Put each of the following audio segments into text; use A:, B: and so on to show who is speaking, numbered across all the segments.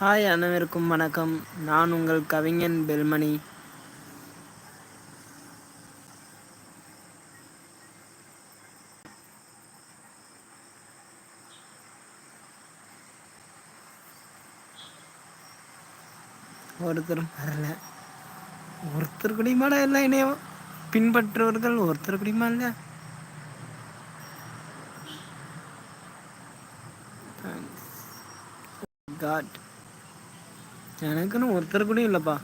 A: Hi அனைவருக்கும் வணக்கம். நான் உங்கள் கவிஞன் பெல்மணி. ஒருத்தரும் வரல. ஒருத்தர் குடிமாடா எல்லாம் இணையம் பின்பற்றுவர்கள் ஒருத்தர் குடிமா இல்லை? காட் எனக்குன்னு ஒருத்தர் கூட இல்லைப்பா.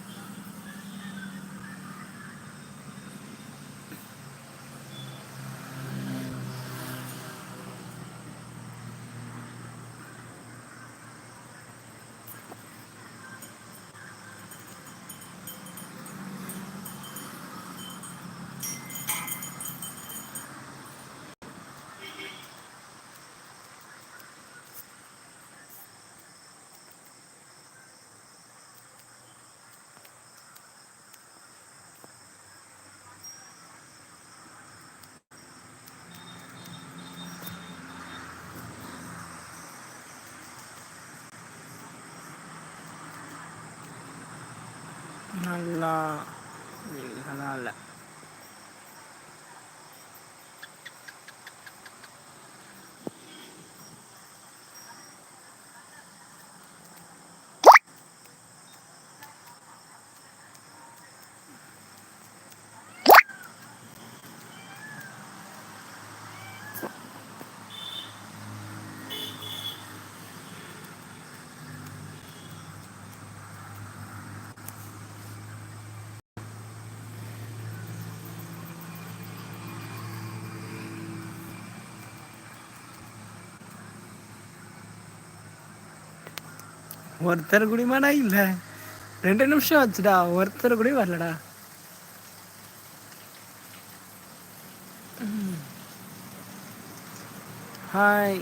A: நல்லா நல்லா இல்லை ஒருத்தர் கூடமாடா இல்லை. ரெண்டு நிமிஷம் ஆச்சுடா ஒருத்தர் கூட வரலடா. ஹாய்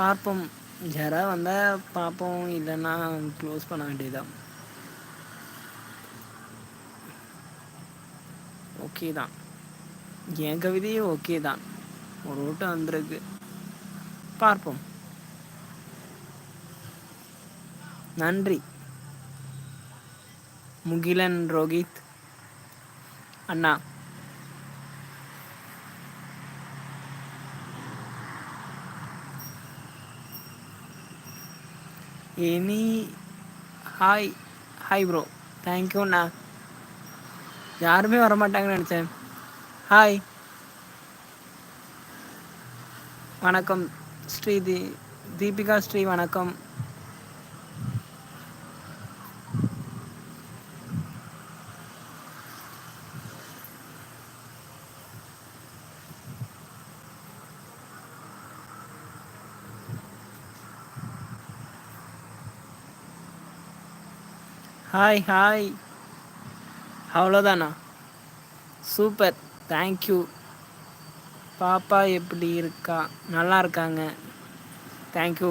A: பார்ப்போம். யாராவது வந்தால் பார்ப்போம். இல்லைன்னா க்ளோஸ் பண்ண வேண்டியதுதான். ஓகே தான். என் கவிதையும் ஓகே தான். ஒரு ஓட்டம் வந்திருக்கு. பார்ப்போம். நன்றி. முகிலன் ரோஹித். அண்ணா. எனி ஹாய் ஹாய் ப்ரோ தேங்க்யூண்ணா யாருமே வரமாட்டாங்கன்னு நினச்சேன். ஹாய் வணக்கம் ஸ்ரீ தி தீபிகா ஸ்ரீ வணக்கம். ஹாய் ஹாய் அவ்வளோதானா சூப்பர் தேங்க்யூ பாப்பா எப்படி இருக்கா? நல்லா இருக்காங்க. தேங்க்யூ